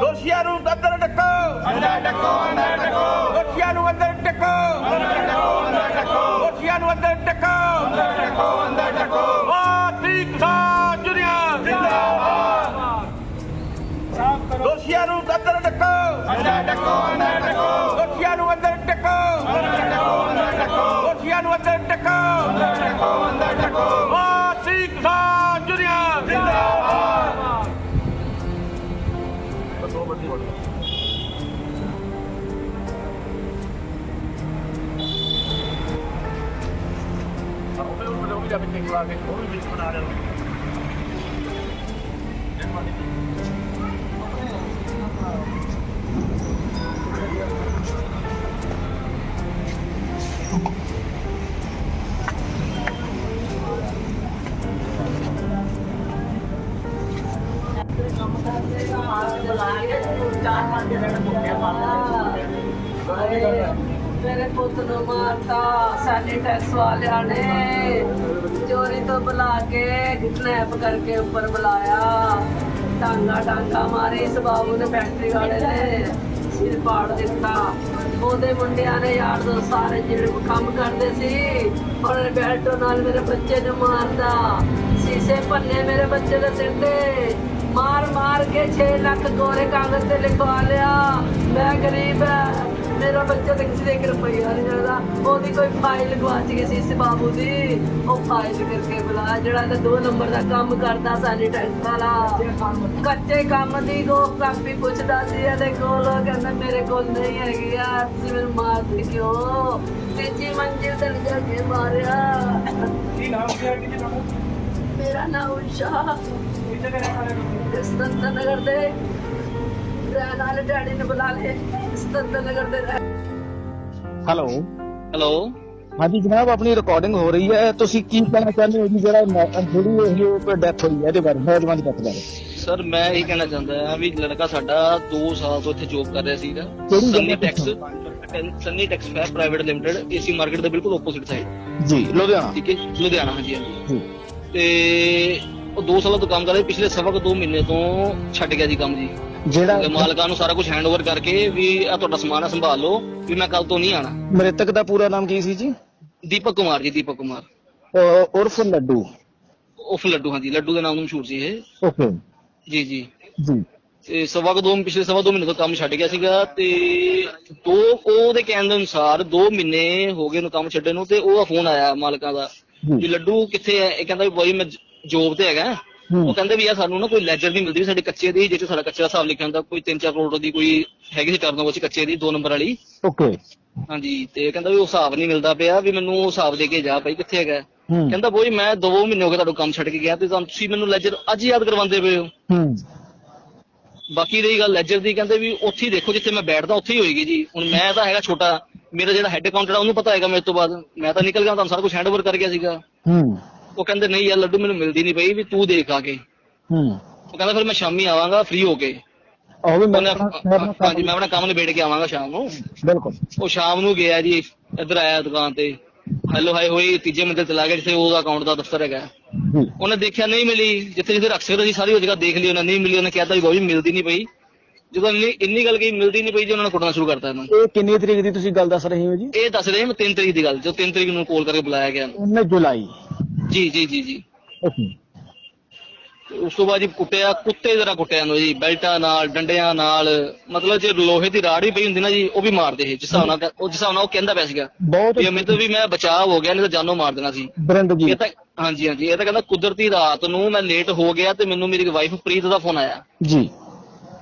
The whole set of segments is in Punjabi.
ਦੋਸ਼ੀਆਂ ਨੂੰ ਅੰਦਰ ਡੱਕੋ ਅੰਦਰ ਡੱਕੋ ਅੰਦਰ ਡੱਕੋ ਦੋਸ਼ੀਆਂ ਨੂੰ ਅੰਦਰ ਡੱਕੋ ਅੰਦਰ ਡੱਕੋ ਅੰਦਰ ਡੱਕੋ ਦੋਸ਼ੀਆਂ ਨੂੰ ਅੰਦਰ ਡੱਕੋ ਅੰਦਰ ਡੱਕੋ ਅੰਦਰ ਡੱਕੋ ਭਾਰਤੀ ਕਿਸਾਨ ਯੂਨੀਅਨ ਜਿੰਦਾਬਾਦ। ਦੋਸ਼ੀਆਂ ਨੂੰ ਅੰਦਰ ਡੱਕੋ ਅੰਦਰ ਡੱਕੋ ਅੰਦਰ ਡੱਕੋ ਦੋਸ਼ੀਆਂ ਨੂੰ ਅੰਦਰ ਡੱਕੋ ਅੰਦਰ ਡੱਕੋ ਮੇਰੇ ਪੁੱਤ ਨੂੰ ਮਾਰਤਾ ਸਾਡੇ ਟੈਕਸ ਵਾਲਿਆਂ ਨੇ ਚੋਰੀ ਕੇ ਕਿਡਨੈਪ ਕਰਕੇ ਉੱਪਰ ਬੁਲਾਇਆ। ਟਾਂਗਾ ਟਾਂਗਾ ਮਾਰੇ ਇਸ ਬਾਬੂ ਨੇ ਫੈਕਟਰੀ ਵਾਲੇ ਨੇ ਸਿਰ ਪਾੜ ਦਿੱਤਾ। ਉਹਦੇ ਮੁੰਡਿਆਂ ਨੇ ਯਾਰ ਦੋ ਸਾਰੇ ਜਿਹੜੇ ਕੰਮ ਕਰਦੇ ਸੀ, ਉਹਨਾਂ ਨੇ ਬੈਲਟੋ ਨਾਲ ਮੇਰੇ ਬੱਚੇ ਨੂੰ ਮਾਰਦਾ ਸੀਸੇ ਭੰਨੇ ਮੇਰੇ ਬੱਚੇ ਦੇ ਸਿਰ ਤੇ। ਮਾਰ ਮਾਰ ਕੇ 6 ਲੱਖ ਗੋਰੇ ਕਾਗਜ਼ ਤੇ ਲਿਖਵਾ ਲਿਆ। ਮੈਂ ਗਰੀਬ ਹੈ ਮੇਰਾ ਬੱਚਾ ਦੇ ਇੱਕ ਰੁਪਈਆ ਨਹੀਂ ਜਾਂਦਾ ਉਹਦੀ ਕੋਈ ਫਾਈਲ ਗਵਾਚ ਗਈ ਸੀ ਇਸ ਬਾਬੂ ਦੀ। ਉਹ ਫਾਈਲ ਕਰਕੇ ਬੁਲਾ ਜਿਹੜਾ ਤਾਂ ਦੋ ਨੰਬਰ ਦਾ ਕੰਮ ਕਰਦਾ ਸਾਡੀ ਟੈਂਟ ਵਾਲਾ। ਕੱਚੇ ਕੰਮ ਦੀ ਗੋ ਕਾਪੀ ਪੁੱਛਦਾ ਸੀ ਇਹਦੇ ਕੋਲ। ਕਹਿੰਦਾ ਮੇਰੇ ਕੋਲ ਨਹੀਂ ਹੈਗੀ ਆ ਤੁਸੀਂ ਮੈਨੂੰ ਮਾਰਦੇ ਕਿਉਂ ਤੀਜੀ ਮੰਜ਼ਿਲ ਤੇ ਲਿਜਾ ਕੇ ਮਾਰਿਆ। ਕੀ ਨਾਮ ਕੀ ਹੈ ਕਿ ਨਾਮ? ਮੇਰਾ ਨਾਮ ਉਸ਼ਾ ਕਿੱਥੇ ਦੇ ਰਹਿਣ ਵਾਲੇ? ਹੋ? ਸਤੰਤਰ ਨਗਰ ਦੇ। ਰਹਿਣ ਵਾਲੇ ਡੈਡੀ ਨੂੰ ਬੁਲਾ ਲੈ ਸਤੰਤਰ ਨਗਰ ਦੇ ਰਹਿਣ ਹੈਲੋ ਹੈਲੋ ਹਾਂਜੀ ਜਨਾਬ ਆਪਣੀ ਰਿਕਾਰਡਿੰਗ ਹੋ ਰਹੀ ਹੈ। ਤੁਸੀਂ ਕੀ ਕਹਿਣਾ ਚਾਹੁੰਦੇ ਹੋ ਜੀ? ਜਿਹੜਾ ਜਿਹੜੀ ਇਹ ਡੈਥ ਹੋਈ ਹੈ ਇਹਦੇ ਬਾਰੇ ਨੌਜਵਾਨ ਦੀ ਡੈਥ ਬਾਰੇ। ਸਰ ਮੈਂ ਇਹ ਕਹਿਣਾ ਚਾਹੁੰਦਾ ਹਾਂ ਵੀ ਲੜਕਾ ਸਾਡਾ 2 ਸਾਲ ਤੋਂ ਇੱਥੇ ਜੌਬ ਕਰ ਰਿਹਾ ਸੀਗਾ। ਕਿਹੜੀ ਸੰਨੀ ਜਗ੍ਹਾ Tex Sunny Tex Fab Private Limited AC market ਦੇ ਬਿਲਕੁਲ ਆਪੋਜ਼ਿਟ ਸਾਈਡ ਜੀ ਲੁਧਿਆਣਾ। ਠੀਕ ਹੈ ਲੁਧਿਆਣਾ ਹਾਂਜੀ ਹਾਂਜੀ। ਜੀ। ਤੇ ਉਹ 2 ਸਾਲਾਂ ਤੋਂ ਕੰਮ ਕਰ ਰਿਹਾ ਪਿਛਲੇ ਸਵਾ ਕੁ 2 ਮਹੀਨੇ ਤੋਂ ਛੱਡ ਗਿਆ ਜੀ ਕੰਮ ਜੀ। ਜਿਹੜਾ ਮਾਲਕਾਂ ਨੂੰ ਸਾਰਾ ਕੁਝ ਹੈਂਡਓਵਰ ਕਰਕੇ ਵੀ ਆ ਤੁਹਾਡਾ ਸਮਾਨ ਆ ਸੰਭਾਲ ਲਓ ਵੀ ਮੈਂ ਕੱਲ ਤੋਂ ਨਹੀਂ ਆਣਾ ਮ੍ਰਿਤਕ ਦਾ ਪੂਰਾ ਨਾਮ ਕੀ ਸੀ ਜੀ? ਦੀਪਕ ਕੁਮਾਰ ਜੀ ਦੀਪਕ ਕੁਮਾਰ। ਉਰਫ ਲੱਡੂ। ਉਫ ਲੱਡੂ ਹਾਂਜੀ ਲੱਡੂ ਦੇ ਨਾਮ ਤੋਂ ਮਸ਼ਹੂਰ ਸੀ ਇਹ। ਓਕੇ। ਜੀ ਜੀ। ਜੀ। ਤੇ ਸਵਾ ਕੁ ਦੋ ਪਿਛਲੇ ਸਵਾ ਦੋ ਮਹੀਨੇ ਤੋਂ ਕੰਮ ਛੱਡ ਗਿਆ ਸੀਗਾ ਤੇ ਦੋ ਉਹਦੇ ਕਹਿਣ ਦੇ ਅਨੁਸਾਰ 2 ਮਹੀਨੇ ਹੋ ਗਏ ਨੂੰ ਕੰਮ ਛੱਡਣ ਨੂੰ ਤੇ ਉਹਦਾ ਫੋਨ ਆਇਆ ਮਾਲਕਾਂ ਦਾ ਜੀ। ਵੀ ਲੱਡੂ ਕਿੱਥੇ ਹੈ ਇਹ ਕਹਿੰਦਾ ਵੀ ਬਾਈ ਮੈਂ ਜੋਬ ਤੇ ਹੈਗਾ। ਉਹ ਕਹਿੰਦੇ ਵੀ ਯਾਰ ਸਾਨੂੰ ਨਾ ਕੋਈ ਲੈਜਰ ਨਹੀਂ ਮਿਲਦੀ ਸਾਡੇ ਕੱਚੇ ਦੀ 'ਚ ਸਾਡਾ ਕੱਚੇ ਦਾ ਹਿਸਾਬ ਲਿਖਿਆ ਹੁੰਦਾ ਕੋਈ 3-4 ਕਰੋੜ ਦੀ ਕੋਈ ਹੈਗੀ ਸੀ ਟਰਨ ਵਿੱਚ ਕੱਚੇ ਦੀ 2 ਨੰਬਰ ਵਾਲੀ। ਓਕੇ। ਹਾਂਜੀ ਤੇ ਇਹ ਕਹਿੰਦਾ ਵੀ ਉਹ ਹਿਸਾਬ ਨਹੀਂ ਮਿਲਦਾ ਪਿਆ ਵੀ ਮੈਨੂੰ ਉਹ ਹਿਸਾਬ ਦੇ ਕੇ ਜਾ ਭਾਈ ਕਿੱਥੇ ਹੈਗਾ। ਕਹਿੰਦਾ ਬੋਈ ਮੈਂ 2 ਮਹੀਨੇ ਹੋ ਗਏ ਤੁਹਾਨੂੰ ਕੰਮ ਛੱਡ ਕੇ ਗਿਆ ਤੇ ਤੁਸੀਂ ਮੈਨੂੰ ਲੈਜਰ ਅੱਜ ਯਾਦ ਕਰਵਾਉਂਦੇ ਪਏ ਹੋ। ਹੂੰ। ਬਾਕੀ ਰਹੀ ਗੱਲ ਲੈਜਰ ਦੀ ਕਹਿੰਦੇ ਵੀ ਉੱਥੇ ਹੀ ਦੇਖੋ ਜਿੱਥੇ ਮੈਂ ਬੈਠਦਾ ਉੱਥੇ ਹੀ ਹੋਏਗੀ ਜੀ। ਹੁਣ ਮੈਂ ਤਾਂ ਹੈਗਾ ਛੋਟਾ ਮੇਰਾ ਜਿਹੜਾ ਹੈੱਡ ਅਕਾਊਂਟਰ ਆ ਉਹਨੂੰ ਪਤਾ ਹੈਗਾ ਮੇਰੇ ਤੋਂ ਬਾਅਦ। ਮੈਂ ਤਾਂ ਨਿਕਲ ਗਿਆ ਤੁਹਾਨੂੰ ਸਾਰਾ ਕੁਝ ਹੈਂਡਓਵਰ ਕਰ ਗਿਆ ਸੀਗਾ। ਹੂੰ। ਉਹ ਕਹਿੰਦੇ ਨਹੀਂ ਯਾਰ ਲੱਡੂ ਮੈਨੂੰ ਮਿਲਦੀ ਨਹੀਂ ਪਈ ਵੀ ਤੂੰ ਦੇਖ ਆ ਕੇ। ਹੂੰ। ਉਹ ਕਹਿੰਦਾ ਫਿਰ ਮੈਂ ਸ਼ਾਮੀ ਆਵਾਂਗਾ ਫ੍ਰੀ ਹੋ ਕੇ। ਉਹ ਵੀ ਮੈਂ ਹਾਂਜੀ ਮੈਂ ਆਪਣਾ ਕੰਮ ਨਿਬੇੜ ਕੇ ਆਵਾਂਗਾ ਸ਼ਾਮ ਨੂੰ। ਬਿਲਕੁਲ। ਉਹ ਸ਼ਾਮ ਨੂੰ ਗਿਆ ਜੀ ਇੱਧਰ ਆਇਆ ਦੁਕਾਨ ਤੇ। ਹੈਲੋ ਹਾਈ ਹੋਈ ਤੀਜੇ ਮੰਜ਼ਿਲ ਤੇ ਲਾ ਗਿਆ ਜਿੱਥੇ ਉਹਦਾ ਅਕਾਊਂਟ ਦਾ ਦਫ਼ਤਰ ਹੈਗਾ। ਉਹਨੇ ਦੇਖਿਆ ਨਹੀਂ ਮਿਲੀ। ਜਿੱਥੇ ਜਿੱਥੇ ਰੱਖ ਸਕਦੇ ਸੀ ਸਾਰੀ ਉਹ ਜਗ੍ਹਾ ਦੇਖ ਲਈ ਉਹਨੇ ਨਹੀਂ ਮਿਲੀ ਉਹਨੇ ਕਿਹਾ ਤਾਂ ਵੀ ਮਿਲਦੀ ਨਹੀਂ ਪਈ। ਜਦੋਂ ਇੰਨੀ ਇੰਨੀ ਗੱਲ ਕਹੀ ਮਿਲਦੀ ਨਹੀਂ ਪਈ ਜੀ ਉਹਨਾਂ ਨੇ ਕੁੱਟਣਾ ਸ਼ੁਰੂ ਕਰਤਾ ਇਹਨੂੰ। ਇਹ ਕਿੰਨੀ ਤਰੀਕ ਦੀ ਤੁਸੀਂ ਗੱਲ ਦੱਸ ਰਹੇ ਹੋ ਜੀ? ਇਹ ਦੱਸ ਰਹੇ ਮੈਂ 3 ਤਰੀਕ ਦੀ ਗੱਲ ਜੋ 3 ਤਰੀਕ ਨੂੰ ਕਾਲ ਕਰਕੇ ਬੁਲਾਇਆ ਗਿਆ 19 ਜੁਲਾਈ। ਜੀ ਜੀ ਜੀ ਜੀ। ਉਸ ਤੋਂ ਬਾਅਦ ਜੀ ਕੁੱਟਿਆ ਕੁੱਤੇ ਜਰਾ ਕੁੱਟਿਆ ਨੂੰ ਜੀ ਬੈਲਟਾਂ ਨਾਲ ਡੰਡਿਆਂ ਨਾਲ ਮਤਲਬ ਜੇ ਲੋਹੇ ਦੀ ਰਾੜ ਪਈ ਹੁੰਦੀ ਨਾ ਜੀ ਉਹ ਵੀ ਮਾਰਦੇ ਸੀ ਜਿਸ ਹਿਸਾਬ ਨਾਲ ਕਹਿ- ਉਹ ਜਿਸ ਹਿਸਾਬ ਨਾਲ ਉਹ ਕਹਿੰਦਾ ਪਿਆ ਸੀਗਾ। ਬਹੁਤ ਵੀ ਮੇਰੇ ਤੋਂ ਵੀ ਮੈਂ ਬਚਾਅ ਹੋ ਗਿਆ ਨਹੀਂ ਤਾਂ ਜਾਨੋਂ ਮਾਰ ਦੇਣਾ ਸੀ। ਬਰਿੰਦ ਜੀ। ਇਹ ਤਾਂ ਹਾਂਜੀ ਹਾਂਜੀ ਇਹ ਤਾਂ ਕਹਿੰਦਾ ਕੁਦਰਤੀ ਰਾਤ ਨੂੰ ਮੈਂ ਲੇਟ ਹੋ ਗਿਆ ਤੇ ਮੈਨੂੰ ਮੇਰੀ ਵਾਈਫ ਪ੍ਰੀਤ ਦਾ ਫੋਨ ਆਇਆ। ਜੀ।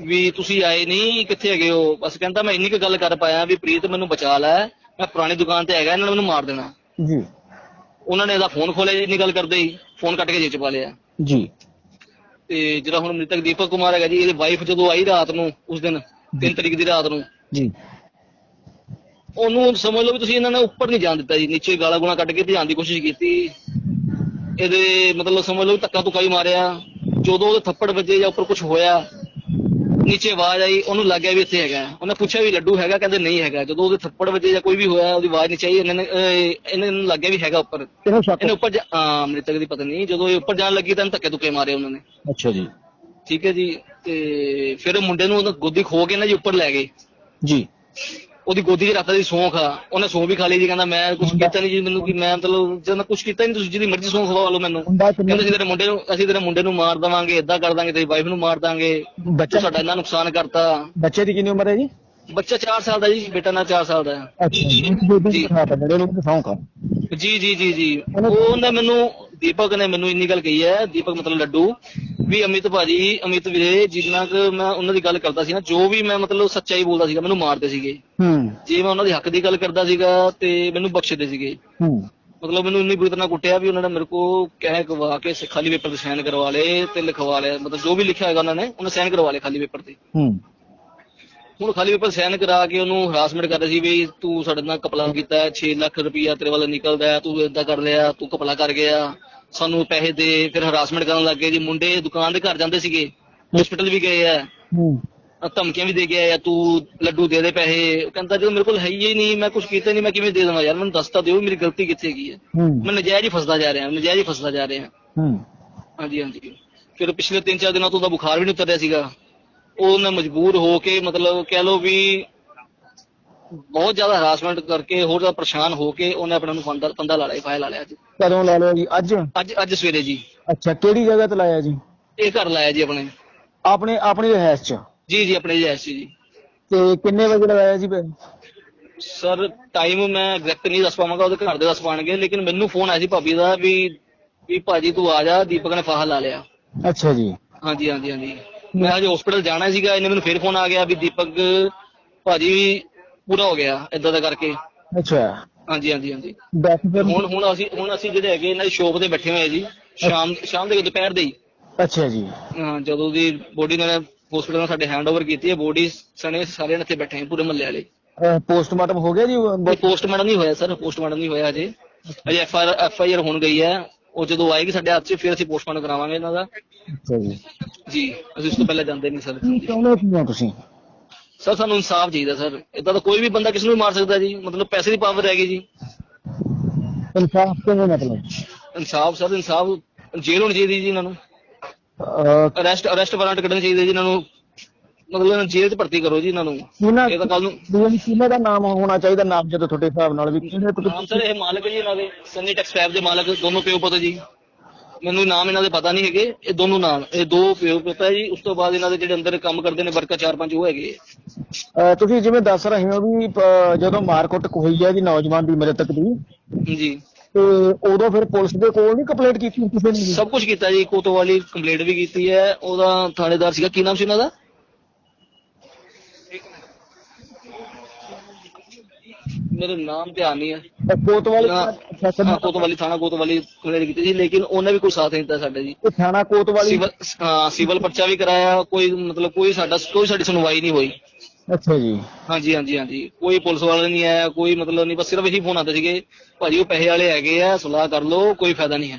ਵੀ ਤੁਸੀਂ ਆਏ ਨਹੀਂ ਕਿੱਥੇ ਹੈਗੇ ਹੋ? ਬਸ ਕਹਿੰਦਾ ਮੈਂ ਇੰਨੀ ਕੁ ਗੱਲ ਕਰ ਪਾਇਆ ਵੀ ਪ੍ਰੀਤ ਮੈਨੂੰ ਬਚਾ ਲੈ ਮੈਂ ਪੁਰਾਣੀ ਦੁਕਾਨ ਤੇ ਹੈਗਾ ਇਹਨਾਂ ਨੇ ਮੈਨੂੰ ਮਾਰ ਦੇਣਾ। ਜੀ। ਉਹਨਾਂ ਨੇ ਇਹਦਾ ਫੋਨ ਖੋਲਿਆ ਇੰਨੀ ਗੱਲ ਕਰਦੇ ਹੀ ਫੋਨ ਕੱਟ ਕੇ ਜੇਬ ਚ ਪਾ ਲਿਆ। ਜੀ। ਤੇ ਜਿਹੜਾ ਹੁਣ ਮ੍ਰਿਤਕ ਦੀਪਕ ਕੁਮਾਰ ਹੈਗਾ ਜੀ ਇਹਦੀ ਵਾਈਫ ਜਦੋਂ ਆਈ ਰਾਤ ਨੂੰ ਉਸ ਦਿਨ 3 ਤਰੀਕ ਦੀ ਰਾਤ ਨੂੰ। ਜੀ। ਉਹਨੂੰ ਸਮਝ ਲਓ ਵੀ ਤੁਸੀਂ ਇਹਨਾਂ ਨੇ ਉੱਪਰ ਨਹੀਂ ਜਾਣ ਦਿੱਤਾ ਜੀ ਨੀਚੇ ਗਾਲਾਂ ਗੁਣਾ ਕੱਢ ਕੇ ਭਜਾਉਣ ਦੀ ਕੋਸ਼ਿਸ਼ ਕੀਤੀ। ਇਹਦੇ ਮਤਲਬ ਸਮਝ ਲਓ ਧੱਕਾ ਧੁੱਕਾ ਹੀ ਮਾਰਿਆ। ਜਦੋਂ ਉਹਦੇ ਥੱਪੜ ਵੱਜੇ ਜਾਂ ਉੱਪਰ ਕੁਝ ਹੋਇਆ ਨੀਚੇ ਆਵਾਜ਼ ਆਈ ਉਹਨੂੰ ਲੱਗਿਆ ਵੀ ਇੱਥੇ ਹੈਗਾ। ਉਹਨੇ ਪੁੱਛਿਆ ਵੀ ਲੱਡੂ ਹੈਗਾ ਕਹਿੰਦੇ ਨਹੀਂ ਹੈਗਾ। ਜਦੋਂ ਉਹਦੇ ਥੱਪੜ ਵੱਜੇ ਜਾਂ ਕੋਈ ਵੀ ਹੋਇਆ ਉਹਦੀ ਆਵਾਜ਼ ਨਹੀਂ ਚਾਹੀ ਇਹਨਾਂ ਨੇ ਇਹਨਾਂ ਨੂੰ ਲੱਗਿਆ ਵੀ ਹੈਗਾ ਉੱਪਰ। ਇਹਨੂੰ ਉੱਪਰ ਜਾ- ਹਾਂ ਮ੍ਰਿਤਕ ਦੀ ਪਤਨੀ। ਜਦੋਂ ਇਹ ਉੱਪਰ ਜਾਣ ਲੱਗੀ ਤਾਂ ਧੱਕੇ ਧੁੱਕੇ ਮਾਰੇ ਉਹਨਾਂ ਨੇ। ਅੱਛਾ ਜੀ। ਠੀਕ ਹੈ ਜੀ। ਤੇ ਫਿਰ ਉਹ ਮੁੰਡੇ ਨੂੰ ਉਹਦਾ ਗੋਦੀ ਖੋ ਕੇ ਨਾ ਜੀ ਉੱਪਰ ਲੈ ਗਏ। ਜੀ। ਉਹਦੀ ਗੋਦੀ 'ਚ ਰੱਖਦਾ ਸੀ ਸੌਂ ਖਾ ਉਹਨੇ ਸੌਂ ਵੀ ਖਾ ਲਈ ਜੀ ਕਹਿੰਦਾ ਮੈਂ ਕੁਝ ਕੀਤਾ ਨਹੀਂ ਜੀ ਮੈਨੂੰ ਕੀ ਮੈਂ ਮਤਲਬ ਜਦ ਮੈਂ ਕੁਝ ਕੀਤਾ ਨਹੀਂ ਤੁਸੀਂ ਜਿਹਦੀ ਮਰਜ਼ੀ ਸੌਂ ਖਵਾ ਲਓ ਮੈਨੂੰ। ਕਹਿੰਦੇ ਅਸੀਂ ਤੇਰੇ ਮੁੰਡੇ ਨੂੰ ਅਸੀਂ ਤੇਰੇ ਮੁੰਡੇ ਨੂੰ ਮਾਰ ਦਵਾਂਗੇ ਇਦਾਂ ਕਰ ਦਾਂਗੇ ਤੇਰੀ ਵਾਈਫ ਨੂੰ ਮਾਰ ਦਾਂਗੇ। ਬੱਚਾ ਸਾਡਾ ਇੰਨਾ ਨੁਕਸਾਨ ਕਰਤਾ। ਬੱਚੇ ਦੀ ਕਿੰਨੀ ਉਮਰ ਹੈ ਜੀ? ਬੱਚਾ 4 ਸਾਲ ਦਾ ਜੀ ਬੇਟਾ ਨਾਲ 4 ਸਾਲ ਦਾ ਹੈ। ਅੱਛਾ ਜੀ ਜੀ। ਨੂੰ ਜੀ ਜੀ ਜੀ ਜੀ। ਉਹਨੇ ਮੈਨੂੰ ਦੀਪਕ ਨੇ ਮੈਨੂੰ ਇੰਨੀ ਗੱਲ ਕਹੀ ਹੈ ਦੀਪਕ ਮਤਲਬ ਲੱਡੂ ਵੀ ਅਮਿਤ ਭਾਜੀ ਅਮਿਤ ਵੀਰੇ ਜਿੰਨਾ ਕੁ ਮੈਂ ਉਹਨਾਂ ਦੀ ਗੱਲ ਕਰਦਾ ਸੀ ਨਾ ਜੋ ਵੀ ਮੈਂ ਮਤਲਬ ਸੱਚਾਈ ਬੋਲਦਾ ਸੀਗਾ ਮੈਨੂੰ ਮਾਰਦੇ ਸੀਗੇ। ਹੂੰ। ਜੇ ਮੈਂ ਉਹਨਾਂ ਦੇ ਹੱਕ ਦੀ ਗੱਲ ਕਰਦਾ ਸੀਗਾ ਤੇ ਮੈਨੂੰ ਬਖਸ਼ਦੇ ਸੀਗੇ। ਹੂੰ। ਮਤਲਬ ਮੈਨੂੰ ਇੰਨੀ ਬੁਰੀ ਤਰ੍ਹਾਂ ਕੁੱਟਿਆ ਵੀ ਉਹਨਾਂ ਨੇ ਮੇਰੇ ਕੋ ਕਹਿ ਕਵਾ ਕੇ ਖਾਲੀ ਪੇਪਰ ਤੇ ਸਾਈਨ ਕਰਵਾ ਲਏ ਤੇ ਲਿਖਵਾ ਲਿਆ ਮਤਲਬ ਜੋ ਵੀ ਲਿਖਿਆ ਹੋਏਗਾ ਉਹਨਾਂ ਨੇ ਉਹਨੇ ਸਾਈਨ ਕਰਵਾ ਲਏ ਖਾਲੀ ਪੇਪਰ ਤੇ। ਹੂੰ। ਹੁਣ ਖਾਲੀ ਪੇਪਰ ਸਾਈਨ ਕਰਾ ਕੇ ਉਹਨੂੰ ਹਰਾਸਮੈਂਟ ਕਰਦੇ ਸੀ ਵੀ ਤੂੰ ਸਾਡੇ ਨਾਲ ਕਪਲਾ ਕੀਤਾ ਹੈ 6 ਲੱਖ ਰੁਪਈਆ ਤੇਰੇ ਵੱਲ ਨਿਕਲਦਾ ਹੈ ਤੂੰ ਏਦਾਂ ਕਰ ਲਿਆ ਤੂੰ ਕਪਲਾ ਕਰ ਗਿਆ। ਸਾਨੂੰ ਪੈਸੇ ਦੇ ਫਿਰ ਹਰਾਸਮੈਂਟ ਕਰਨ ਲੱਗ ਗਏ ਜੀ। ਮੁੰਡੇ ਦੁਕਾਨ ਦੇ ਘਰ ਜਾਂਦੇ ਸੀਗੇ ਹਸਪੀਟਲ ਵੀ ਗਏ ਆ। ਧਮਕੀਆਂ ਵੀ ਦੇ ਗਿਆ ਆ ਤੂੰ ਲੱਡੂ ਦੇ ਦੇ ਪੈਸੇ। ਉਹ ਕਹਿੰਦਾ ਜਦੋਂ ਮੇਰੇ ਕੋਲ ਹੈ ਹੀ ਨਹੀਂ ਮੈਂ ਕੁਝ ਕੀਤਾ ਨਹੀਂ ਮੈਂ ਕਿਵੇਂ ਦੇ ਦੇਵਾਂ? ਯਾਰ ਮੈਨੂੰ ਦੱਸ ਤਾਂ ਦਿਓ ਮੇਰੀ ਗਲਤੀ ਕਿੱਥੇ ਹੈਗੀ ਹੈ? ਮੈਂ ਨਜਾਇਜ਼ ਹੀ ਫਸਦਾ ਜਾ ਰਿਹਾ ਨਜਾਇਜ਼ ਹੀ ਫਸਦਾ ਜਾ ਰਿਹਾ। ਹੂੰ। ਹਾਂਜੀ ਹਾਂਜੀ। ਫਿਰ ਪਿਛਲੇ 3-4 ਦਿਨਾਂ ਤੋਂ ਉਹਦਾ ਬੁਖਾਰ ਵੀ ਨਹੀਂ ਉਤਰਿਆ ਸੀਗਾ। ਉਹਨਾਂ ਮਜਬੂਰ ਹੋ ਕੇ ਮਤਲਬ ਕਹਿ ਲੋ ਵੀ ਬਹੁਤ ਜ਼ਿਆਦਾ ਹਰਾਸਮੈਂਟ ਕਰਕੇ ਹੋਰ ਜ਼ਿਆਦਾ ਪਰੇਸ਼ਾਨ ਹੋ ਕੇ ਉਹਨੇ ਆਪਣੇ ਨੂੰ ਫੰਦਾ ਪੰਦਾ ਲਾ ਲਿਆ ਫਾਇਲ ਲਾ ਲਿਆ ਜੀ ਕਦੋਂ ਲਾ ਲਿਆ ਜੀ? ਅੱਜ? ਅੱਜ ਅੱਜ ਸਵੇਰੇ ਜੀ। ਅੱਛਾ ਕਿਹੜੀ ਜਗ੍ਹਾ ਤੇ ਲਾਇਆ ਜੀ? ਇਹ ਘਰ ਲਾਇਆ ਜੀ ਆਪਣੇ। ਆਪਣੇ ਆਪਣੇ ਹੈਸ ਚ? ਜੀ ਜੀ ਆਪਣੇ ਹੈਸ ਚ ਜੀ। ਤੇ ਕਿੰਨੇ ਵਜੇ ਲਾਇਆ ਜੀ ਸਰ ਟਾਈਮ ਮੈਂ ਐਗਜ਼ੈਕਟ ਨਹੀਂ ਦੱਸ ਪਾਵਾਂਗਾ ਉਹਦੇ ਘਰ ਦੇ ਦੱਸ ਪਾਣਗੇ ਲੇਕਿਨ ਮੈਨੂੰ ਫੋਨ ਆਇਆ ਸੀ ਭਾਬੀ ਦਾ ਵੀ ਵੀ ਭਾਜੀ ਤੂੰ ਆ ਜਾ ਦੀਪਕ ਨੇ ਫਾਹਾ ਲਾ ਲਿਆ। ਅੱਛਾ ਜੀ। ਹਾਂਜੀ ਹਾਂਜੀ ਹਾਂਜੀ। ਮੈਂ ਹਜੇ ਹਸਪੀਟਲ ਜਾਣਾ ਸੀਗਾ ਇਹਨੇ ਮੈਨੂੰ ਫੇਰ ਫੋਨ ਆ ਗਿਆ ਵੀ ਦੀਪਕ ਭਾਜੀ ਪੂਰਾ ਹੋ ਗਿਆ ਇਦਾਂ ਦਾ ਕਰਕੇ। ਅੱਛਾ। ਹਾਂਜੀ ਹਾਂਜੀ ਹਾਂਜੀ। ਫਿਰ ਹੁਣ ਹੁਣ ਅਸੀਂ ਹੁਣ ਅਸੀਂ ਜਿਹੜੇ ਹੈਗੇ ਇਹਨਾਂ ਦੀ ਸ਼ੋਪ ਤੇ ਬੈਠੇ ਹੋਏ ਆ ਜੀ ਸ਼ਾਮ ਸ਼ਾਮ ਦੇ ਦੁਪਹਿਰ ਦੇ ਹੀ। ਅੱਛਾ ਜੀ। ਹਾਂ, ਜਦੋਂ ਦੀ ਬੋਡੀ ਨੇ ਹਸਪੀਟਲ ਨਾਲ ਸਾਡੇ ਹੈਂਡਓਵਰ ਕੀਤੀ ਹੈ ਬੋਡੀ ਸਣੇ ਸਾਰੇ ਇੱਥੇ ਬੈਠੇ ਆ ਪੂਰੇ ਮੱਲੇ ਵਾਲੇ। ਪੋਸਟਮਾਰਟਮ ਹੋ ਗਿਆ ਜੀ ਪੋਸਟਮਾਰਟਮ ਨਹੀਂ ਹੋਇਆ ਸਰ ਪੋਸਟਮਾਰਟਮ ਨਹੀਂ ਹੋਇਆ ਅਜੇ ਅਜੇ F R F I R ਹੁਣ ਗਈ ਹੈ ਉਹ ਜਦੋਂ ਆਏਗੀ ਸਾਡੇ ਹੱਥ 'ਚ ਫਿਰ ਅਸੀਂ ਪੋਸਟਮਾਰਟਮ ਕਰਾਵਾਂਗੇ ਇਹਨਾਂ ਦਾ। ਅੱਛਾ ਜੀ ਜੀ ਅਸੀਂ ਉਸ ਤੋਂ ਪਹਿਲਾਂ ਜਾਂਦੇ ਨਹੀਂ ਸਰ ਕੀ ਚਾਹੁੰਦੇ ਕੀ ਹੋ ਤੁਸੀਂ? ਸਰ ਸਾਨੂੰ ਇਨਸਾਫ ਚਾਹੀਦਾ ਸਰ। ਇਦਾਂ ਤਾਂ ਕੋਈ ਵੀ ਬੰਦਾ ਕਿਸ ਨੂੰ ਵੀ ਮਾਰ ਸਕਦਾ ਜੀ। ਮਤਲਬ ਪੈਸੇ ਦੀ ਪਾਵਰ ਹੈਗੀ ਜੀ। ਇਨਸਾਫ ਕਿਵੇਂ ਮਤਲਬ? ਇਨਸਾਫ ਸਰ ਇਨਸਾਫ ਜੇਲ੍ਹ ਹੋਣੀ ਚਾਹੀਦੀ ਜੀ ਇਹਨਾਂ ਨੂੰ। ਅਹ, ਅਰੈਸਟ ਅਰੈਸਟ ਵਾਰੰਟ ਕੱਢਣੇ ਚਾਹੀਦੇ ਜੀ ਇਹਨਾਂ ਨੂੰ। ਮਤਲਬ ਇਹਨਾਂ ਨੂੰ ਜੇਲ੍ਹ 'ਚ ਭਰਤੀ ਕਰੋ ਜੀ ਇਹਨਾਂ ਨੂੰ। ਇਹ ਤਾਂ ਕੱਲ ਨੂੰ ਵੀ ਕਿਹਨਾਂ ਦਾ ਨਾਮ ਹੋਣਾ ਚਾਹੀਦਾ ਨਾਮ ਜਦੋਂ ਤੁਹਾਡੇ ਹਿਸਾਬ ਨਾਲ ਵੀ ਕਿਹਨੇ ਸਰ ਇਹ ਮਾਲਕ ਜੀ ਇਹਨਾਂ ਦੇ। ਸਨੀ ਟੈਕਸ ਫੈਬ ਦੇ ਮਾਲਕ ਦੋਨੋਂ ਪਿਓ ਪੁੱਤ ਜੀ। ਮੈਨੂੰ ਨਾਮ ਇਹਨਾਂ ਦੇ ਪਤਾ ਨਹੀਂ ਹੈਗੇ। ਇਹ ਦੋਨੋਂ ਨਾਮ ਇਹ ਦੋ ਪਿਓ ਪੁੱਤ ਜੀ। ਉਸ ਤੋਂ ਬਾਅਦ ਇਹਨਾਂ ਦੇ ਜਿਹੜੇ ਅੰਦਰ ਕੰਮ ਕਰਦੇ ਨੇ ਵਰਕਰ ਚਾਰ ਪੰਜ ਉਹ ਹੈਗੇ ਅਹ, ਤੁਸੀਂ ਜਿਵੇਂ ਦੱਸ ਰਹੇ ਹੋ ਵੀ ਅਹ, ਜਦੋਂ ਮਾਰਕੁੱਟ ਹੋਈ ਹੈ ਜੀ ਨੌਜਵਾਨ ਦੀ ਮ੍ਰਿਤਕ ਦੀ ਜੀ। ਤੇ ਉਦੋਂ ਫਿਰ ਪੁਲਿਸ ਦੇ ਕੋਲ ਨਹੀਂ ਕੰਪਲੇਂਟ ਕੀਤੀ ਕਿਸੇ ਨੇ ਜੀ? ਸਭ ਕੁਝ ਕੀਤਾ ਜੀ ਕੋਤਵਾਲੀ ਕੰਪਲੀਟ ਵੀ ਕੀਤੀ ਹੈ। ਉਹਦਾ ਥਾਣੇਦਾਰ ਸੀਗਾ। ਕੀ ਨਾਮ ਸੀ ਉਹਨਾਂ ਦਾ? ਮੇਰੇ ਨਾਮ ਧਿਆਨ ਨਹੀਂ ਹੈ ਕੋਤਵਾਲੀ ਨਾ, ਹਾਂ, ਕੋਤਵਾਲੀ ਥਾਣਾ ਕੋਤਵਾਲੀ ਕੰਪਲੀਟ ਕੀਤੀ ਸੀ ਲੇਕਿਨ ਉਹਨੇ ਵੀ ਕੋਈ ਸਾਥ ਨਹੀਂ ਦਿੱਤਾ ਸਾਡਾ ਜੀ। ਥਾਣਾ ਕੋਤਵਾਲੀ ਸਿਵਲ ਹਾਂ ਸਿਵਲ ਪਰਚਾ ਵੀ ਕਰਾਇਆ ਕੋਈ ਮਤਲਬ ਕੋਈ ਸਾਡਾ ਕੋਈ ਸਾਡੀ ਸੁਣਵਾਈ ਨਹੀਂ ਹੋਈ। ਅੱਛਾ ਜੀ। ਹਾਂਜੀ ਹਾਂਜੀ ਹਾਂਜੀ। ਕੋਈ ਪੁਲਿਸ ਵਾਲਾ ਨਹੀਂ ਆਇਆ ਕੋਈ ਮਤਲਬ ਨਹੀਂ ਬਸ ਸਿਰਫ ਇਹੀ ਫੋਨ ਆਉਂਦੇ ਸੀਗੇ ਭਾਜੀ ਉਹ ਪੈਸੇ ਵਾਲੇ ਹੈਗੇ ਆ ਸੁਲਾਹ ਕਰ ਲਓ ਕੋਈ ਫਾਇਦਾ ਨਹੀਂ ਹੈ।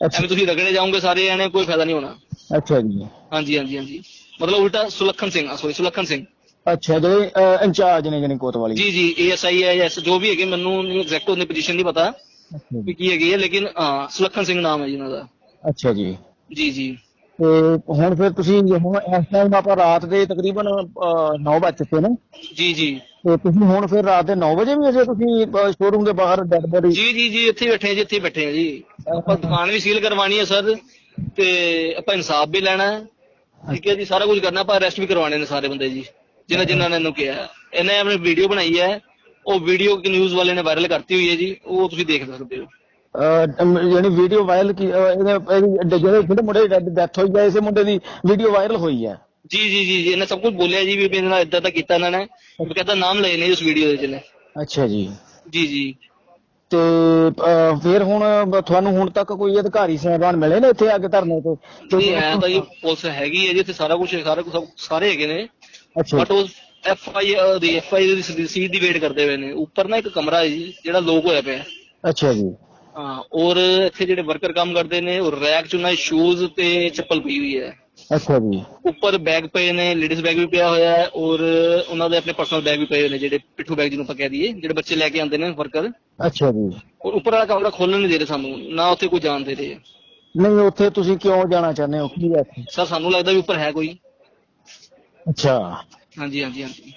ਅੱਛਾ। ਐਵੇਂ ਤੁਸੀਂ ਰਗੜੇ ਜਾਓਗੇ ਸਾਰੇ ਜਾਣੇ ਕੋਈ ਫਾਇਦਾ ਨਹੀਂ ਹੋਣਾ। ਅੱਛਾ ਜੀ। ਹਾਂਜੀ ਹਾਂਜੀ ਹਾਂਜੀ। ਮਤਲਬ ਉਲਟਾ ਸੁਲੱਖਣ ਸਿੰਘ ਸੋਰੀ ਸੁਲੱਖਣ ਸਿੰਘ। ਅੱਛਾ ਜਿਹੜੇ ਇੰਚਾਰਜ ਨੇ ਜਣੀ ਕੋਤਵਾਲੀ। ਜੀ ਜੀ ਏਐਸਆਈ ਹੈ ਐਸ ਜੋ ਵੀ ਹੈਗੇ ਮੈਨੂੰ ਐਗਜ਼ੈਕਟ ਉਹਦੀ ਪੋਜੀਸ਼ਨ ਨਹੀਂ ਪਤਾ ਵੀ ਕੀ ਹੈਗੀ ਹੈ ਲੇਕਿਨ ਹਾਂ ਸੁਲੱਖਣ ਸਿੰਘ ਨਾਮ ਹੈ ਜੀ ਉਹਨਾਂ ਦਾ। ਅੱਛਾ ਜੀ। ਜੀ ਜੀ। ਤੇ ਹੁਣ ਫਿਰ ਤੁਸੀਂ ਹੁਣ ਇਸ ਟਾਈਮ ਆਪਾਂ ਰਾਤ ਦੇ ਤਕਰੀਬਨ 9 ਵਜੇ ਚੁੱਕੇ ਨੇ। ਜੀ ਜੀ। ਤੇ ਤੁਸੀਂ ਹੁਣ ਫਿਰ ਰਾਤ ਦੇ 9 ਵਜੇ ਵੀ ਅਜੇ ਤੁਸੀਂ ਸ਼ੋਰੂਮ ਦੇ ਬਾਹਰ ਡੈਡ ਬੋਡੀ ਜੀ ਜੀ ਜੀ ਇੱਥੇ ਬੈਠੇ ਜੀ ਇੱਥੇ ਬੈਠੇ ਹਾਂ ਜੀ। ਆਪਾਂ ਦੁਕਾਨ ਵੀ ਸੀਲ ਕਰਵਾਣੀ ਹੈ ਸਰ। ਤੇ ਆਪਾਂ ਇਨਸਾਫ ਵੀ ਲੈਣਾ ਹੈ। ਠੀਕ ਹੈ ਜੀ ਸਾਰਾ ਕੁਝ ਕਰਨਾ ਆਪਾਂ ਅਰੈਸਟ ਵੀ ਕਰਵਾਣੇ ਨੇ ਸਾਰੇ ਬੰਦੇ ਜੀ। ਜਿਨ੍ਹਾਂ ਜਿਨ੍ਹਾਂ ਨੇ ਇਹਨੂੰ ਕਿਹਾ। ਇਹਨੇ ਆਪਣੀ ਵੀਡੀਓ ਬਣਾਈ ਹੈ। ਉਹ ਵੀਡੀਓ ਕਿ ਨਿਊਜ਼ ਵਾਲੇ ਨੇ ਵਾਇਰਲ ਕਰਤੀ ਹੋਈ ਹੈ ਜੀ ਉਹ ਤੁਸੀਂ ਦੇਖ ਸਕਦੇ ਹੋ। ਜਿਹੜੀ ਵੀਡੀਓ ਵਾਇਰਲ ਕੀ ਇਹਦੇ ਜਿਹੜੇ ਜਿਹੜੇ ਮੁੰਡੇ ਦੀ ਡੈਥ ਹੋਈ ਹੈ ਇਸੇ ਮੁੰਡੇ ਦੀ ਵੀਡੀਓ ਵਾਇਰਲ ਹੋਈ ਹੈ। ਜੀ ਜੀ ਜੀ ਜੀ ਇਹਨੇ ਸਭ ਕੁਝ ਬੋਲਿਆ ਜੀ ਵੀ ਮੇਰੇ ਨਾਲ ਇਦਾਂ ਦਾ ਕੀਤਾ ਇਹਨਾਂ ਨੇ। ਕਹਿੰਦਾ ਨਾਮ ਲਏ ਨੇ ਉਸ ਵੀਡੀਓ ਦੇ ਜਿਹਨੇ ਅੱਛਾ ਜੀ। ਜੀ ਜੀ। ਤੇ ਫਿਰ ਹੁਣ ਤੁਹਾਨੂੰ ਹੁਣ ਤੱਕ ਕੋਈ ਅਧਿਕਾਰੀ ਸਾਹਿਬਾਨ ਮਿਲੇ ਨੇ ਇੱਥੇ ਆ ਕੇ ਧਰਨੇ ਤੇ? ਨਹੀਂ ਹੈ ਤਾਂ ਜੀ ਪੁਲਿਸ ਹੈਗੀ ਹੈ ਜੀ ਇੱਥੇ ਸਾਰਾ ਕੁਝ ਸਾਰਾ ਕੁਝ ਸਾਰੇ ਹੈਗੇ ਨੇ। ਬਟ ਉਹ F I the F I ਦੀ ਰਸੀਦ ਦੀ ਵੇਟ ਕਰਦੇ ਹੋਏ ਨੇ। ਉੱਪਰ ਨਾ ਇੱਕ ਕਮਰਾ ਹੈ ਜੀ ਜਿਹੜਾ ਲੋਕ ਹੋਇਆ ਪਿਆ। ਅੱਛਾ ਜੀ। ਹਾਂ ਔਰ ਇੱਥੇ ਜਿਹੜੇ ਵਰਕਰ ਕੰਮ ਕਰਦੇ ਨੇ ਉਹ ਰੈਕ ਚ ਉਹਨਾਂ ਸ਼ੂਜ਼ ਤੇ ਚੱਪਲ ਪਈ ਹੋਈ ਹੈ। ਅੱਛਾ ਜੀ। ਉੱਪਰ ਬੈਗ ਪਏ ਨੇ ਲੇਡੀਜ਼ ਬੈਗ ਵੀ ਪਿਆ ਹੋਇਆ ਹੈ ਔਰ ਉਹਨਾਂ ਦੇ ਆਪਣੇ ਪਰਸਨਲ ਬੈਗ ਵੀ ਪਏ ਹੋਏ ਨੇ ਜਿਹੜੇ ਪਿੱਠੂ ਬੈਗ ਜਿਹਨੂੰ ਆਪਾਂ ਕਹਿ ਦਈਏ ਜਿਹੜੇ ਬੱਚੇ ਲੈ ਕੇ ਆਉਂਦੇ ਨੇ ਵਰਕਰ ਅੱਛਾ ਜੀ। ਔਰ ਉੱਪਰ ਵਾਲਾ ਕਮਰਾ ਖੋਲਣ ਨਹੀਂ ਦੇ ਰਹੇ ਸਾਨੂੰ ਨਾ ਉੱਥੇ ਕੋਈ ਜਾਣ ਦੇ ਰਹੇ। ਨਹੀਂ ਉੱਥੇ ਤੁਸੀਂ ਕਿਉਂ ਜਾਣਾ ਚਾਹੁੰਦੇ ਹੋ? ਕੀ ਹੈ? ਸਰ ਸਾਨੂੰ ਲੱਗਦਾ ਵੀ ਉੱਪਰ ਹੈ ਕੋਈ। ਅੱਛਾ। ਹਾਂਜੀ ਹਾਂਜੀ ਹਾਂਜੀ।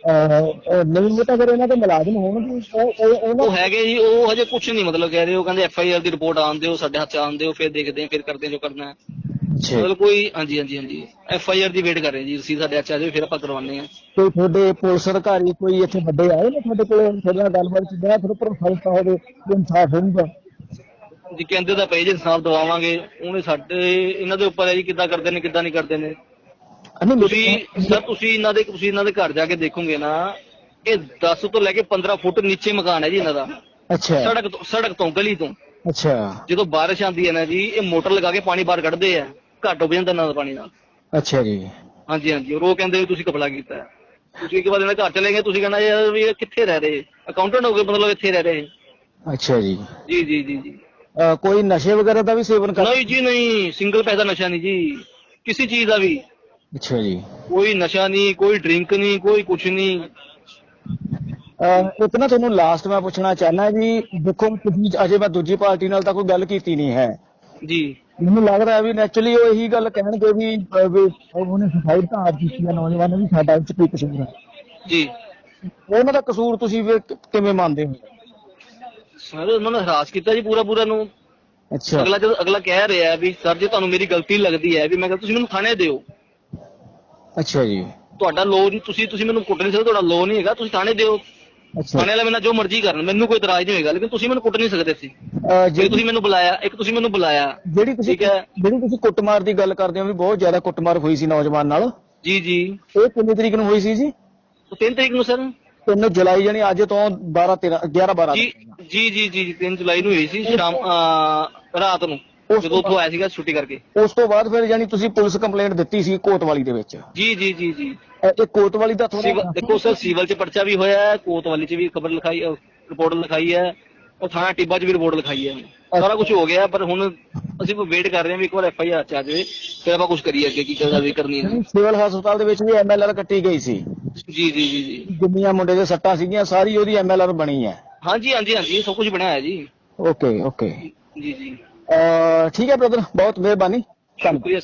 ਅਹ, ਨਹੀਂ ਉਹ ਤਾਂ ਫਿਰ ਇਹਨਾਂ ਦੇ ਮੁਲਾਜ਼ਮ ਹੋਣਗੇ ਉਹ ਉਹ ਉਹ ਉਹਨਾਂ ਹੈਗੇ ਜੀ ਉਹ ਹਜੇ ਕੁਝ ਨਹੀਂ ਮਤਲਬ ਕਹਿ ਰਹੇ ਉਹ ਕਹਿੰਦੇ ਐਫ ਆਈ ਆਰ ਦੀ ਰਿਪੋਰਟ ਆਉਣ ਦਿਓ ਸਾਡੇ ਹੱਥ 'ਚ ਆਉਣ ਦਿਓ ਫਿਰ ਦੇਖਦੇ ਹਾਂ ਫਿਰ ਕਰਦੇ ਹਾਂ ਜੋ ਕਰਨਾ ਹੈ। ਅੱਛਾ। ਮਤਲਬ ਕੋਈ ਹਾਂਜੀ ਹਾਂਜੀ ਹਾਂਜੀ। ਐਫ ਆਈ ਆਰ ਦੀ ਵੇਟ ਕਰ ਰਹੇ ਜੀ ਰਸੀਦ ਸਾਡੇ ਹੱਥ 'ਚ ਆ ਜਾਵੇ ਫਿਰ ਆਪਾਂ ਕਰਵਾਉਂਦੇ ਹਾਂ। ਕੋਈ ਤੁਹਾਡੇ ਪੁਲਿਸ ਅਧਿਕਾਰੀ ਕੋਈ ਇੱਥੇ ਵੱਡੇ ਆਏ ਨੇ ਤੁਹਾਡੇ ਕੋਲ ਤੁਹਾਡੇ ਨਾਲ ਗੱਲਬਾਤ ਕੀਤੀ ਜਾਂ ਫਿਰ ਭਰੋਸਾ ਹੋਵੇ ਕਿ ਇਨਸਾਫ ਹੋਊਗਾ? ਜੀ ਕਹਿੰਦੇ ਤਾਂ ਪਏ ਜੀ ਇਨਸਾਫ ਦਵਾਵਾਂਗੇ। ਉਹਨੇ ਸਾਡੇ ਇਹਨਾਂ ਦੇ ਉੱਪਰ ਹੈ ਜੀ ਕਿੱਦਾਂ ਕਰਦੇ ਨੇ ਕਿੱਦਾਂ ਨਹੀਂ ਕਰਦੇ ਨੇ। ਤੁਸੀਂ ਸਰ ਤੁਸੀਂ ਇਹਨਾਂ ਦੇ ਤੁਸੀਂ ਇਹਨਾਂ ਦੇ ਘਰ ਜਾ ਕੇ ਦੇਖੋਗੇ ਨਾ ਇਹ 10 ਤੋਂ ਲੈ ਕੇ 15 ਫੁੱਟ ਨੀਚੇ ਮਕਾਨ ਹੈ ਜੀ ਇਹਨਾਂ ਦਾ। ਅੱਛਾ। ਸੜਕ ਤੋਂ ਸੜਕ ਤੋਂ ਗਲੀ ਤੋਂ। ਅੱਛਾ। ਜਦੋਂ ਬਾਰਿਸ਼ ਆਉਂਦੀ ਹੈ ਨਾ ਜੀ ਇਹ ਮੋਟਰ ਲਗਾ ਕੇ ਪਾਣੀ ਬਾਹਰ ਕੱਢਦੇ ਆ ਘੱਟ ਹੋ ਜਾਂਦਾ ਇਹਨਾਂ ਦਾ ਪਾਣੀ ਨਾਲ। ਅੱਛਾ ਜੀ। ਹਾਂਜੀ ਹਾਂਜੀ। ਉਹ ਕਹਿੰਦੇ ਤੁਸੀਂ ਕਪਲਾ ਕੀਤਾ। ਤੁਸੀਂ ਇੱਕ ਵਾਰ ਇਹਨਾਂ ਘਰ ਚਲੇ ਗਏ ਤੁਸੀਂ ਕਹਿੰਦਾ ਯਾਰ ਵੀ ਇਹ ਕਿੱਥੇ ਰਹਿ ਰਹੇ? ਅਕਾਊਂਟੈਂਟ ਹੋ ਗਏ ਮਤਲਬ ਇੱਥੇ ਰਹਿ ਰਹੇ। ਅੱਛਾ ਜੀ। ਜੀ ਜੀ ਜੀ ਜੀ। ਕੋਈ ਨਸ਼ੇ ਵਗੈਰਾ ਦਾ ਵੀ ਸੇਵਨ ਕਰ ਨਹੀਂ ਜੀ ਨਹੀਂ। ਸਿੰਗਲ ਪੈਸਾ ਨਸ਼ਾ ਨਹੀਂ ਜੀ। ਕਿਸੇ ਚੀਜ਼ ਦਾ ਵੀ। ਅੱਛਾ ਜੀ। ਕੋਈ ਨਸ਼ਾ ਨਹੀਂ ਕੋਈ ਡਰਿੰਕ ਨਹੀਂ ਕੋਈ ਕੁਛ ਨਹੀਂ। ਅਹ, ਇੱਕ ਨਾ ਤੁਹਾਨੂੰ ਲਾਸਟ ਮੈਂ ਪੁੱਛਣਾ ਚਾਹਨਾ ਜੀ ਦੇਖੋ ਤੁਸੀਂ ਅਜੇ ਮੈਂ ਦੂਜੀ ਪਾਰਟੀ ਨਾਲ ਤਾਂ ਕੋਈ ਗੱਲ ਕੀਤੀ ਨਹੀਂ ਹੈ। ਜੀ। ਮੈਨੂੰ ਲੱਗਦਾ ਹੈ ਵੀ ਨੈਚੁਰਲੀ ਉਹ ਇਹੀ ਗੱਲ ਕਹਿਣਗੇ ਵੀ ਅਹ, ਵੀ ਉਹਨੇ ਸੁਸਾਈਡ ਤਾਂ ਆਪ ਕੀਤੀ ਹੈ ਨੌਜਵਾਨ ਵੀ ਸਾਡਾ ਇਸ 'ਚ ਕੀ ਕਸੂਰ ਹੈ ਜੀ। ਉਹਨਾਂ ਦਾ ਕਸੂਰ ਤੁਸੀਂ ਫਿਰ ਕਿ- ਕਿਵੇਂ ਮੰਨਦੇ ਹੋ? ਸਰ ਉਹਨਾਂ ਨੇ ਹਰਾਸ ਕੀਤਾ ਜੀ ਪੂਰਾ ਪੂਰਾ ਨੂੰ। ਅੱਛਾ। ਅਗਲਾ ਜਦੋਂ ਅਗਲਾ ਕਹਿ ਰਿਹਾ ਵੀ ਸਰ ਜੇ ਤੁਹਾਨੂੰ ਮੇਰੀ ਗਲਤੀ ਲੱਗਦੀ ਹੈ ਵੀ ਮੈਂ ਕਿਹਾ ਤੁਸੀਂ ਮੈਨੂੰ ਥਾਣੇ ਦਿਓ। ਅੱਛਾ ਜੀ। ਤੁਹਾਡਾ ਲੋ ਨਹੀਂ ਤੁਸੀਂ ਤੁਸੀਂ ਮੈਨੂੰ ਕੁੱਟ ਨਹੀਂ ਸਕਦੇ ਤੁਹਾਡਾ ਲੋ ਨਹੀਂ ਹੈਗਾ ਤੁਸੀਂ ਥਾਣੇ ਦਿਓ। ਅੱਛਾ। ਥਾਣੇ ਵਾਲਾ ਮੇਰੇ ਨਾਲ ਜੋ ਮਰਜ਼ੀ ਕਰਨ ਮੈਨੂੰ ਕੋਈ ਇਤਰਾਜ਼ ਨਹੀਂ ਹੋਏਗਾ ਲੇਕਿਨ ਤੁਸੀਂ ਮੈਨੂੰ ਕੁੱਟ ਨਹੀਂ ਸਕਦੇ ਸੀ ਅਹ, ਜਿਹੜੀ ਤੁਸੀਂ ਮੈਨੂੰ ਬੁਲਾਇਆ ਇੱਕ ਤੁਸੀਂ ਮੈਨੂੰ ਬੁਲਾਇਆ ਜਿਹੜੀ ਤੁਸੀਂ ਠੀਕ ਹੈ। ਜਿਹੜੀ ਤੁਸੀਂ ਕੁੱਟਮਾਰ ਦੀ ਗੱਲ ਕਰਦੇ ਹੋ ਵੀ ਬਹੁਤ ਜ਼ਿਆਦਾ ਕੁੱਟਮਾਰ ਹੋਈ ਸੀ ਨੌਜਵਾਨ ਨਾਲ। ਜੀ ਜੀ। ਇਹ ਕਿੰਨੀ ਤਰੀਕ ਨੂੰ ਹੋਈ ਸੀ ਜੀ? ਉਹ 3 ਤਰੀਕ ਨੂੰ ਸਰ। 3 ਜੁਲਾਈ ਜਾਨੀ ਅੱਜ ਤੋਂ 12 13 11 12 ਜੀ ਜੀ ਜੀ ਜੀ 3 ਜੁਲਾਈ ਨੂੰ ਹੋਈ ਸੀ ਸ਼ਾਮ ਅਹ, ਰਾਤ ਨੂੰ। ਉਸ ਜਦੋਂ ਉੱਥੋਂ ਆਇਆ ਸੀਗਾ ਛੁੱਟੀ ਕਰਕੇ। ਉਸ ਤੋਂ ਬਾਅਦ ਫਿਰ ਜਾਨੀ ਤੁਸੀਂ ਪੁਲਿਸ ਕੰਪਲੇਂਟ ਦਿੱਤੀ ਸੀ ਕੋਤਵਾਲੀ ਦੇ ਵਿੱਚ। ਜੀ ਜੀ ਜੀ ਜੀ। ਇਹ ਕੋਤਵਾਲੀ ਦਾ ਸਿਵਲ ਦੇਖੋ ਸਰ ਸਿਵਲ ਚ ਪਰਚਾ ਵੀ ਹੋਇਆ ਹੈ ਕੋਤਵਾਲੀ ਚ ਵੀ ਖਬਰ ਲਿਖਾਈ ਰਿਪੋਰਟ ਲਿਖਾਈ ਹੈ ਉਹ ਥਾਣਾ ਟਿੱਬਾ ਚ ਵੀ ਰਿਪੋਰਟ ਲਿਖਾਈ ਹੈ। ਸਾਰਾ ਕੁਝ ਹੋ ਗਿਆ ਪਰ ਹੁਣ ਅਸੀਂ ਵੇਟ ਕਰ ਰਹੇ ਹਾਂ ਵੀ ਇੱਕ ਵਾਰ ਐਫ ਆਈ ਆਰ ਚ ਆ ਜਾਵੇ ਫਿਰ ਆਪਾਂ ਕੁਝ ਕਰੀਏ ਅੱਗੇ ਕੀ ਕਰਨਾ ਵੀ ਕਰਨੀ ਹੈ। ਸਿਵਲ ਹਸਪਤਾਲ ਦੇ ਵਿੱਚ ਵੀ ਐਮਐਲਆਰ ਕੱਟੀ ਗਈ ਸੀ। ਜੀ ਜੀ ਜੀ ਜੀ। ਜਿੰਨੀਆਂ ਮੁੰਡੇ ਦੇ ਸੱਟਾਂ ਸੀਗੀਆਂ ਸਾਰੀ ਉਹਦੀ ਐਮਐਲਆਰ ਬਣੀ ਹੈ। ਹਾਂਜੀ ਹਾਂਜੀ ਹਾਂਜੀ ਸਭ ਕੁਝ ਬਣਿਆ ਹੈ ਜੀ। ਓਕੇ ਓਕੇ ਜੀ ਜੀ। ਠੀਕ ਹੈ ਬ੍ਰਦਰ ਬਹੁਤ ਮਿਹਰਬਾਨੀ। ਧੰਨਵਾਦ। ਸ਼ੁਕਰੀਆ